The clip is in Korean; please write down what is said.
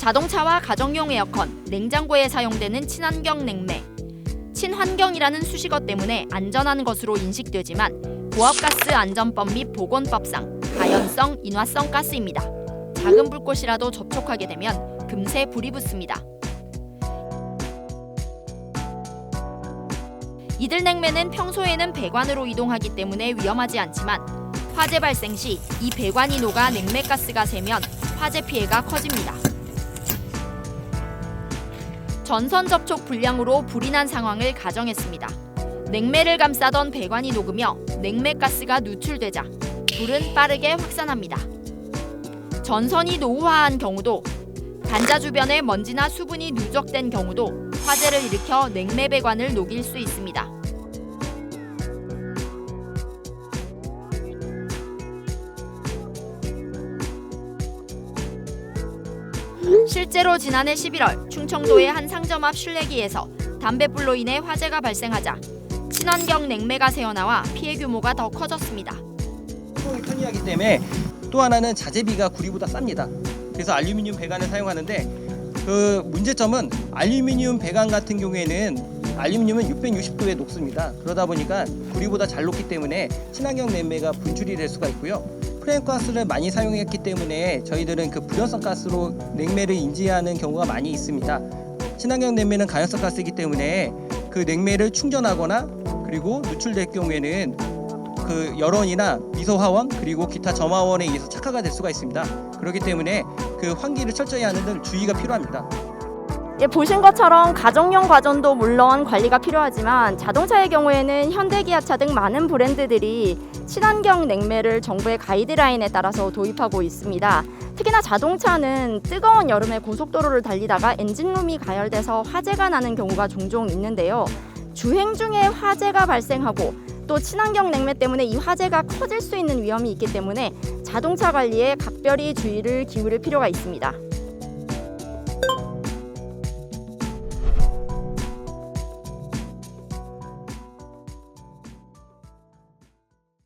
자동차와 가정용 에어컨, 냉장고에 사용되는 친환경 냉매. 친환경이라는 수식어 때문에 안전한 것으로 인식되지만 고압가스 안전법 및 보건법상 가연성, 인화성 가스입니다. 작은 불꽃이라도 접촉하게 되면 금세 불이 붙습니다. 이들 냉매는 평소에는 배관으로 이동하기 때문에 위험하지 않지만 화재 발생 시 이 배관이 녹아 냉매가스가 새면 화재 피해가 커집니다. 전선 접촉 불량으로 불이 난 상황을 가정했습니다. 냉매를 감싸던 배관이 녹으며 냉매 가스가 누출되자 불은 빠르게 확산합니다. 전선이 노후화한 경우도 단자 주변에 먼지나 수분이 누적된 경우도 화재를 일으켜 냉매 배관을 녹일 수 있습니다. 실제로 지난해 11월 충청도의 한 상점 앞 실내기에서 담배불로 인해 화재가 발생하자 친환경 냉매가 새어나와 피해 규모가 더 커졌습니다. 사용이 편리하기 때문에 또 하나는 자재비가 구리보다 쌉니다. 그래서 알루미늄 배관을 사용하는데 그 문제점은 알루미늄 배관 같은 경우에는 알루미늄은 660도에 녹습니다. 그러다 보니까 구리보다 잘 녹기 때문에 친환경 냉매가 분출이 될 수가 있고요. 프레임 가스를 많이 사용했기 때문에 저희들은 그 불연성 가스로 냉매를 인지하는 경우가 많이 있습니다. 친환경 냉매는 가연성 가스이기 때문에 그 냉매를 충전하거나 그리고 누출될 경우에는 그 열원이나 미소 화원 그리고 기타 점화원에 의해서 착화가 될 수가 있습니다. 그렇기 때문에 그 환기를 철저히 하는 등 주의가 필요합니다. 예, 보신 것처럼 가정용 과전도 물론 관리가 필요하지만 자동차의 경우에는 현대기아차 등 많은 브랜드들이 친환경 냉매를 정부의 가이드라인에 따라서 도입하고 있습니다. 특히나 자동차는 뜨거운 여름에 고속도로를 달리다가 엔진룸이 가열돼서 화재가 나는 경우가 종종 있는데요. 주행 중에 화재가 발생하고 또 친환경 냉매 때문에 이 화재가 커질 수 있는 위험이 있기 때문에 자동차 관리에 각별히 주의를 기울일 필요가 있습니다.